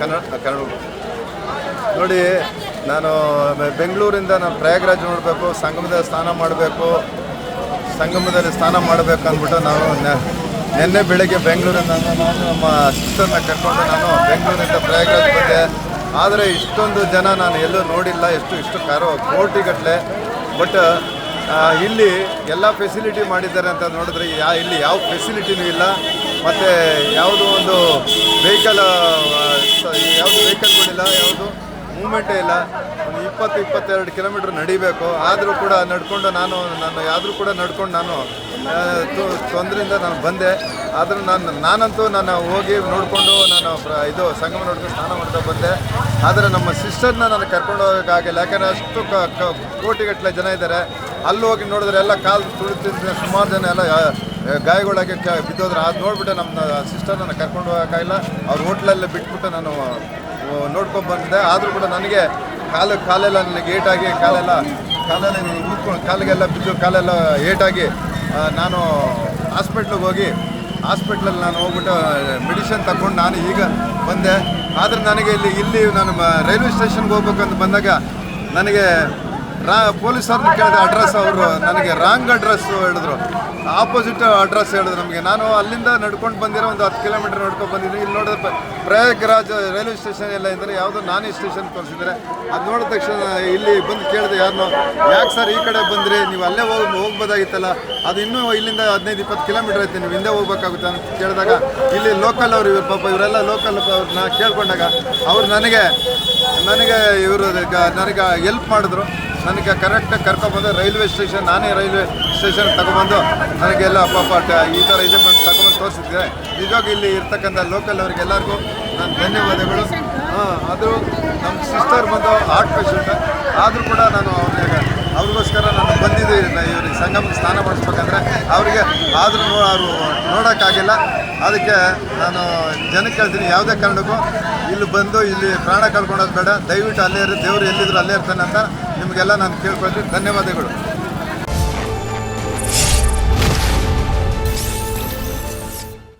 ಕನ್ನಡ ಕನ್ನಡ ನೋಡಿ, ನಾನು ಬೆಂಗಳೂರಿಂದ ನಾನು ಪ್ರಯಾಗ್ರಾಜ್ ನೋಡಬೇಕು, ಸಂಗಮದಲ್ಲಿ ಸ್ನಾನ ಮಾಡಬೇಕು, ಸಂಗಮದಲ್ಲಿ ಸ್ನಾನ ಮಾಡಬೇಕು ಅಂದ್ಬಿಟ್ಟು ನಾನು ನಿನ್ನೆ ಬೆಳಗ್ಗೆ ಬೆಂಗಳೂರಿಂದ ನಾನು ನಮ್ಮ ಸಿಸ್ಟರ್ನ ಕರ್ಕೊಂಡು ನಾನು ಬೆಂಗಳೂರಿಂದ ಪ್ರಯಾಗ್ರಾಜ್ ಬಂದೆ. ಆದರೆ ಇಷ್ಟೊಂದು ಜನ ನಾನು ಎಲ್ಲೂ ನೋಡಿಲ್ಲ, ಎಷ್ಟು, ಇಷ್ಟು ಕಾರು ಕೋಟಿಗಟ್ಟಲೆ ಬಟ್ ಇಲ್ಲಿ ಎಲ್ಲ ಫೆಸಿಲಿಟಿ ಮಾಡಿದ್ದಾರೆ ಅಂತ ನೋಡಿದ್ರೆ, ಯಾ, ಇಲ್ಲಿ ಯಾವ ಫೆಸಿಲಿಟಿನೂ ಇಲ್ಲ. ಮತ್ತು ಯಾವುದೋ ಒಂದು ವೆಹಿಕಲ್ ಯಾವುದು ವೆಹಿಕಲ್ಗಳಿಲ್ಲ ಯಾವುದು ಮೂಮೆಂಟೇ ಇಲ್ಲ. ಒಂದು ಇಪ್ಪತ್ತು, ಇಪ್ಪತ್ತೆರಡು ಕಿಲೋಮೀಟ್ರ್ ನಡಿಬೇಕು. ಆದರೂ ಕೂಡ ನಡ್ಕೊಂಡು ನಾನು ನಾನು ಆದರೂ ಕೂಡ ನಡ್ಕೊಂಡು ನಾನು ತೊಂದರೆಯಿಂದ ನಾನು ಬಂದೆ. ಆದರೂ ನಾನು, ನಾನಂತೂ ನಾನು ಹೋಗಿ ನೋಡಿಕೊಂಡು ನಾನು ಇದು ಸಂಗಮ ನೋಡ್ಕೊಂಡು ಸ್ನಾನ ಮಾಡ್ತಾ ಬಂದೆ. ಆದರೆ ನಮ್ಮ ಸಿಸ್ಟರ್ನ ನಾನು ಕರ್ಕೊಂಡು ಹೋಗೋಕ್ಕಾಗಿಲ್ಲ ಯಾಕಂದರೆ ಅಷ್ಟು ಕೋಟಿಗಟ್ಟಲೆ ಜನ ಇದ್ದಾರೆ. ಅಲ್ಲಿ ಹೋಗಿ ನೋಡಿದ್ರೆ ಎಲ್ಲ ಕಾಲು ತುಳಿತಿದ್ದ ಸುಮಾರು ಜನ ಎಲ್ಲ ಗಾಯಗಳಾಗಿ ಬಿದ್ದೋದ್ರೆ ಅದು ನೋಡ್ಬಿಟ್ಟು ನಮ್ಮ ಸಿಸ್ಟರ್ ನಾನು ಕರ್ಕೊಂಡು ಹೋಗೋಕ್ಕಾಗಿಲ್ಲ ಅವ್ರ ಹೋಟ್ಲಲ್ಲೇ ಬಿಟ್ಬಿಟ್ಟು ನಾನು ನೋಡ್ಕೊಂಡು ಬಂದಿದ್ದೆ. ಆದರೂ ಕೂಡ ನನಗೆ ಕಾಲು, ಕಾಲೆಲ್ಲ ನನಗೆ ಏಟಾಗಿ, ಕಾಲೆಲ್ಲ ಕಾಲೆಲ್ಲ ಉಳ್ಕೊಂಡು ಕಾಲಿಗೆಲ್ಲ ಬಿದ್ದು ಕಾಲೆಲ್ಲ ಏಟಾಗಿ ನಾನು ಹಾಸ್ಪಿಟ್ಲಿಗೆ ಹೋಗಿ ಹಾಸ್ಪಿಟ್ಲಲ್ಲಿ ನಾನು ಹೋಗ್ಬಿಟ್ಟು ಮೆಡಿಸಿನ್ ತಗೊಂಡು ನಾನು ಈಗ ಬಂದೆ. ಆದರೆ ನನಗೆ ಇಲ್ಲಿ ಇಲ್ಲಿ ನಾನು ರೈಲ್ವೆ ಸ್ಟೇಷನ್ಗೆ ಹೋಗ್ಬೇಕಂತ ಬಂದಾಗ ನನಗೆ ರಾ ಪೊಲೀಸವ್ರನ್ನ ಕೇಳಿದ ಅಡ್ರೆಸ್ ಅವರು, ನನಗೆ ರಾಂಗ್ ಅಡ್ರೆಸ್ಸು ಹೇಳಿದ್ರು. ಆಪೋಸಿಟ್ ಅಡ್ರೆಸ್ ಹೇಳಿದ್ರು ನಮಗೆ. ನಾನು ಅಲ್ಲಿಂದ ನಡ್ಕೊಂಡು ಬಂದಿರೋ ಒಂದು ಹತ್ತು ಕಿಲೋಮೀಟರ್ ನಡ್ಕೊಂಡು ಬಂದಿದ್ದೀನಿ. ಇಲ್ಲಿ ನೋಡಿದ್ರೆ ಪ್ರಯಾಗರಾಜ್ ರೈಲ್ವೆ ಸ್ಟೇಷನ್ ಎಲ್ಲ ಇದ್ದರೆ ಯಾವುದೋ ನಾನೇ ಸ್ಟೇಷನ್ ತೋರಿಸಿದ್ದಾರೆ. ಅದು ನೋಡಿದ ತಕ್ಷಣ ಇಲ್ಲಿ ಬಂದು ಕೇಳಿದೆ ಯಾರನ್ನೋ ಯಾಕೆ ಸರ್ ಈ ಕಡೆ ಬಂದರೆ? ನೀವು ಅಲ್ಲೇ ಹೋಗಿ, ಹೋಗ್ಬೋದಾಗಿತ್ತಲ್ಲ. ಅದು ಇನ್ನೂ ಇಲ್ಲಿಂದ ಹದಿನೈದು, ಇಪ್ಪತ್ತು ಕಿಲೋಮೀಟರ್ ಐತೆ, ನೀವು ಹಿಂದೆ ಹೋಗ್ಬೇಕಾಗುತ್ತೆ ಅಂತ ಕೇಳಿದಾಗ ಇಲ್ಲಿ ಲೋಕಲ್ ಅವರು ಇವ್ರು ಪಾಪ, ಇವರೆಲ್ಲ ಲೋಕಲ್ ಅವ್ರನ್ನ ಕೇಳ್ಕೊಂಡಾಗ ಅವ್ರು ನನಗೆ ನನಗೆ ಇವರು ನನಗೆ ಎಲ್ಪ್ ಮಾಡಿದ್ರು. ನನಗೆ ಕರೆಕ್ಟಾಗಿ ಕರ್ಕೊಬಂದು ರೈಲ್ವೆ ಸ್ಟೇಷನ್, ನಾನೇ ರೈಲ್ವೆ ಸ್ಟೇಷನ್ ತಗೊಬಂದು ನನಗೆಲ್ಲ ಪಾಪ ಟ- ಈ ಥರ ಇದೆ ಬಂದು ತಗೊಂಡು ತೋರಿಸಿದ್ದೆ ನಿಜವಾಗಿ ಇಲ್ಲಿ ಇರ್ತಕ್ಕಂಥ ಲೋಕಲ್ ಅವ್ರಿಗೆ ಎಲ್ಲರಿಗೂ ನನ್ನ ಧನ್ಯವಾದಗಳು. ಹಾಂ ಅದು ನಮ್ಮ ಸಿಸ್ಟರ್ ಬಂದು ಹಾರ್ಟ್ ಪೇಷಂಟ್ ಆದರೂ ಕೂಡ ನಾನು ಅವ್ರಿಗೆ ಅವ್ರಿಗೋಸ್ಕರ ನಾನು ಬಂದಿದ್ದೀನಿ ಇವ್ರಿಗೆ ಸಂಗಮಕ್ಕೆ ಸ್ನಾನ ಮಾಡಿಸ್ಬೇಕಂದ್ರೆ ಅವರಿಗೆ ಆದರೂ ಅವರು ನೋಡೋಕ್ಕಾಗಿಲ್ಲ. ಅದಕ್ಕೆ ನಾನು ಜನಕ್ಕೆ ಹೇಳ್ತೀನಿ, ಯಾವುದೇ ಕಾರಣಕ್ಕೂ ಇಲ್ಲಿ ಬಂದು ಇಲ್ಲಿ ಪ್ರಾಣ ಕಳ್ಕೊಂಡೋದು ಬೇಡ. ದಯವಿಟ್ಟು ಅಲ್ಲೇ ಇರೋ, ದೇವರು ಎಲ್ಲಿದ್ರು ಅಲ್ಲೇ ಇರ್ತಾನೆ ಅಂತ ನಿಮಗೆಲ್ಲ ನಾನು ಕೇಳ್ಕೊಳ್ತೀನಿ. ಧನ್ಯವಾದಗಳು.